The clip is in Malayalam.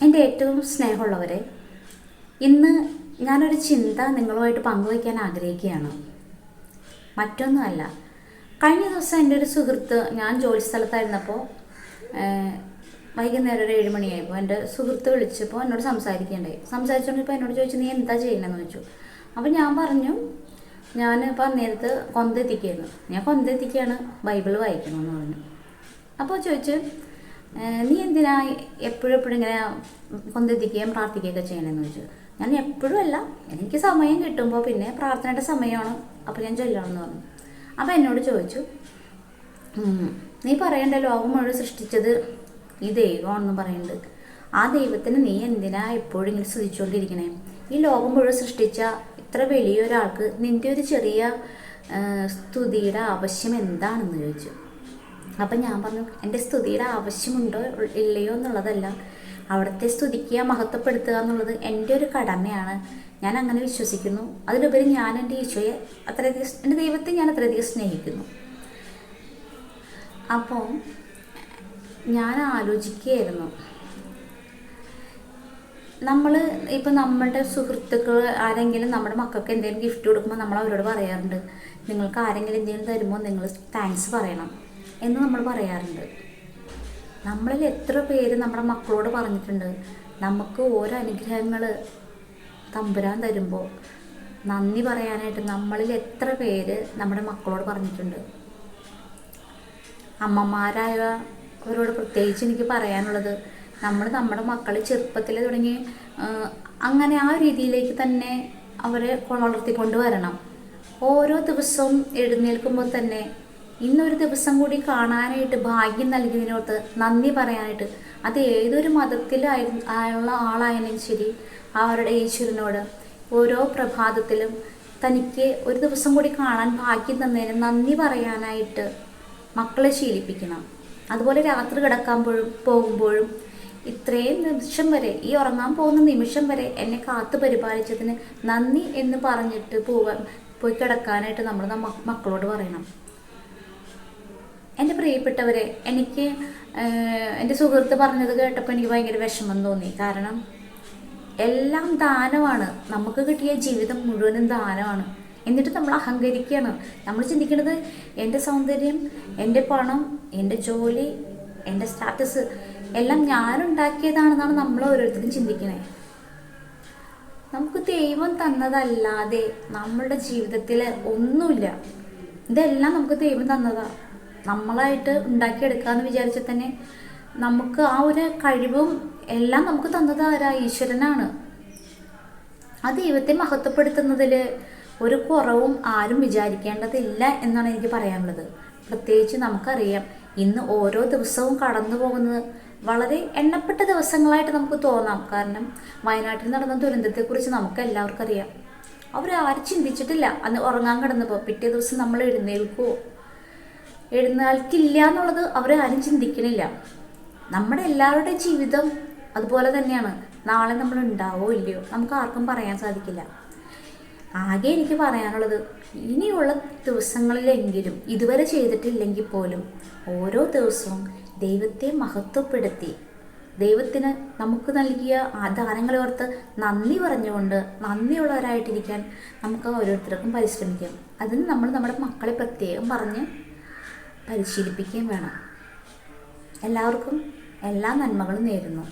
എന്റെ ഏറ്റവും സ്നേഹമുള്ളവരെ ഇന്ന് ഞാനൊരു ചിന്ത നിങ്ങളുമായിട്ട് പങ്കുവയ്ക്കാൻ ആഗ്രഹിക്കുകയാണ്. മറ്റൊന്നുമല്ല കഴിഞ്ഞ ദിവസം എന്റെ ഒരു സുഹൃത്ത് ഞാൻ ജോലി സ്ഥലത്തായിരുന്നപ്പോൾ വൈകുന്നേരം ഒരു ഏഴ് മണിയായപ്പോൾ എന്റെ സുഹൃത്ത് വിളിച്ചപ്പോൾ എന്നോട് സംസാരിക്കേണ്ടായി സംസാരിച്ചുകൊണ്ടിപ്പോൾ എന്നോട് ചോദിച്ചു നീ എന്താ ചെയ്യണമെന്ന് ചോദിച്ചു? അപ്പോൾ ഞാൻ പറഞ്ഞു ഞാൻ ഇപ്പോൾ അന്നേരത്ത് കൊന്തെത്തിക്കുകയായിരുന്നു ഞാൻ കൊന്തെത്തിക്കുകയാണ് ബൈബിൾ വായിക്കണമെന്ന് പറഞ്ഞു. അപ്പോൾ ചോദിച്ചു "ഏഹ് നീ എന്തിനാ എപ്പോഴും എപ്പോഴും ഇങ്ങനെ കൊന്തെത്തിക്കുകയും പ്രാർത്ഥിക്കുകയൊക്കെ ചെയ്യണമെന്ന് ചോദിച്ചു. ഞാൻ എപ്പോഴും അല്ല എനിക്ക് സമയം കിട്ടുമ്പോൾ പിന്നെ പ്രാർത്ഥനയുടെ സമയമാണ്. അപ്പോൾ ഞാൻ ചൊല്ലണമെന്ന് പറഞ്ഞു. അപ്പോൾ എന്നോട് ചോദിച്ചു "ഉം, നീ പറയേണ്ട ലോകം മുഴുവൻ സൃഷ്ടിച്ചത് ഈ ദൈവമാണെന്ന് പറയുന്നുണ്ട് ആ ദൈവത്തിന് നീ എന്തിനാ എപ്പോഴും ഇങ്ങനെ സ്തുതിച്ചുകൊണ്ടിരിക്കണേ? ഈ ലോകം മുഴുവൻ സൃഷ്ടിച്ച ഇത്ര വലിയൊരാൾക്ക് നിന്റെ ഒരു ചെറിയ സ്തുതിയുടെ ആവശ്യം എന്താണെന്ന് ചോദിച്ചു. അപ്പം ഞാൻ പറഞ്ഞു എന്റെ സ്തുതിയുടെ ആവശ്യമുണ്ടോ ഇല്ലയോ എന്നുള്ളതല്ല. അവിടുത്തെ സ്തുതിക്കുക മഹത്വപ്പെടുത്തുക എന്നുള്ളത് എന്റെ ഒരു കടമയാണ്. ഞാൻ അങ്ങനെ വിശ്വസിക്കുന്നു. അതിലുപരി ഞാൻ എന്റെ ഈശോയെ അത്രയധികം എന്റെ ദൈവത്തെ ഞാൻ അത്രയധികം സ്നേഹിക്കുന്നു. അപ്പോൾ ഞാൻ ആലോചിക്കുകയായിരുന്നു. നമ്മൾ ഇപ്പം നമ്മുടെ സുഹൃത്തുക്കൾ ആരെങ്കിലും നമ്മുടെ മക്കൾക്ക് എന്തെങ്കിലും ഗിഫ്റ്റ് കൊടുക്കുമ്പോൾ നമ്മൾ അവരോട് പറയാറുണ്ട് നിങ്ങൾക്ക് ആരെങ്കിലും എന്തെങ്കിലും തരുമ്പോൾ നിങ്ങൾ താങ്ക്സ് പറയണം. എന്ന് നമ്മൾ പറയാറുണ്ട്. നമ്മളിൽ എത്ര പേര് നമ്മുടെ മക്കളോട് പറഞ്ഞിട്ടുണ്ട് നമുക്ക് ഓരോ അനുഗ്രഹങ്ങൾ തമ്പുരാൻ തരുമ്പോൾ നന്ദി പറയാനായിട്ട് നമ്മളിൽ എത്ര പേര് നമ്മുടെ മക്കളോട് പറഞ്ഞിട്ടുണ്ട്. അമ്മമാരായവരോട് പ്രത്യേകിച്ച് എനിക്ക് പറയാനുള്ളത് നമ്മൾ നമ്മുടെ മക്കളെ ചെറുപ്പത്തിൽ തുടങ്ങി അങ്ങനെ ആ രീതിയിലേക്ക് തന്നെ അവരെ വളർത്തിക്കൊണ്ട് വരണം. ഓരോ ദിവസവും എഴുന്നേൽക്കുമ്പോൾ തന്നെ ഇന്നൊരു ദിവസം കൂടി കാണാനായിട്ട് ഭാഗ്യം നൽകിയതിനോട് നന്ദി പറയാനായിട്ട്. അത് ഏതൊരു മതത്തിലായി ആയുള്ള ആളായാലും ശരി അവരുടെ ഈശ്വരനോട് ഓരോ പ്രഭാതത്തിലും തനിക്ക് ഒരു ദിവസം കൂടി കാണാൻ ഭാഗ്യം തന്നതിന് നന്ദി പറയാനായിട്ട് മക്കളെ ശീലിപ്പിക്കണം. അതുപോലെ രാത്രി കിടക്കുമ്പോഴും പോകുമ്പോഴും ഇത്രയും നിമിഷം വരെ ഈ ഉറങ്ങാൻ പോകുന്ന നിമിഷം വരെ എന്നെ കാത്തു പരിപാലിച്ചതിന് നന്ദി എന്ന് പറഞ്ഞിട്ട് പോവാൻ പോയി കിടക്കാനായിട്ട് നമ്മൾ മക്കളോട് പറയണം. എന്റെ പ്രിയപ്പെട്ടവരെ എനിക്ക് എന്റെ സുഹൃത്ത് പറഞ്ഞത് കേട്ടപ്പോൾ എനിക്ക് ഭയങ്കര വിഷമം തോന്നി. കാരണം എല്ലാം ദാനമാണ്. നമുക്ക് കിട്ടിയ ജീവിതം മുഴുവനും ദാനമാണ്. എന്നിട്ട് നമ്മൾ അഹങ്കരിക്കുകയാണ്. നമ്മൾ ചിന്തിക്കുന്നത് എന്റെ സൗന്ദര്യം എന്റെ പണം എന്റെ ജോലി എന്റെ സ്റ്റാറ്റസ് എല്ലാം ഞാനുണ്ടാക്കിയതാണെന്നാണ് നമ്മൾ ഓരോരുത്തരും ചിന്തിക്കുന്നത് നമുക്ക് ദൈവം തന്നതല്ലാതെ നമ്മളുടെ ജീവിതത്തിൽ ഒന്നുമില്ല. ഇതെല്ലാം നമുക്ക് ദൈവം തന്നതാ. നമ്മളായിട്ട് ഉണ്ടാക്കിയെടുക്കാന്ന് വിചാരിച്ചാൽ തന്നെ നമുക്ക് ആ ഒരു കഴിവും എല്ലാം നമുക്ക് തന്നത് ആരാ? ഈശ്വരനാണ്. ആ ദൈവത്തെ മഹത്വപ്പെടുത്തുന്നതിൽ ഒരു കുറവും ആരും വിചാരിക്കേണ്ടതില്ല എന്നാണ് എനിക്ക് പറയാനുള്ളത്. പ്രത്യേകിച്ച് നമുക്കറിയാം ഇന്ന് ഓരോ ദിവസവും കടന്നു പോകുന്നത് വളരെ എണ്ണപ്പെട്ട ദിവസങ്ങളായിട്ട് നമുക്ക് തോന്നാം. കാരണം വയനാട്ടിൽ നടന്ന ദുരന്തത്തെക്കുറിച്ച് നമുക്ക് എല്ലാവർക്കും അറിയാം അവരാരും ചിന്തിച്ചിട്ടില്ല. അന്ന് ഉറങ്ങാൻ കിടന്നപ്പോൾ പിറ്റേ ദിവസം നമ്മൾ എഴുന്നേൽക്കുമോ എഴുന്നേൽക്കില്ല എന്നുള്ളത് ആരും ചിന്തിക്കണില്ല. നമ്മുടെ എല്ലാവരുടെയും ജീവിതം അതുപോലെ തന്നെയാണ്. നാളെ നമ്മൾ ഉണ്ടാവോ ഇല്ലയോ നമുക്ക് ആർക്കും പറയാൻ സാധിക്കില്ല. ആകെ എനിക്ക് പറയാനുള്ളത് ഇനിയുള്ള ദിവസങ്ങളിലെങ്കിലും ഇതുവരെ ചെയ്തിട്ടില്ലെങ്കിൽ പോലും ഓരോ ദിവസവും ദൈവത്തെ മഹത്വപ്പെടുത്തി ദൈവത്തിന് നമുക്ക് നൽകിയ ആ ദാനങ്ങളെ ഓർത്ത് നന്ദി പറഞ്ഞുകൊണ്ട് നന്ദിയുള്ളവരായിട്ടിരിക്കാൻ നമുക്ക് ഓരോരുത്തർക്കും പരിശ്രമിക്കാം. അതിന് നമ്മൾ നമ്മുടെ മക്കളെ പ്രത്യേകം പറഞ്ഞ് പരിശീലിപ്പിക്കുകയും വേണം. എല്ലാവർക്കും എല്ലാ നന്മകളും നേരുന്നു.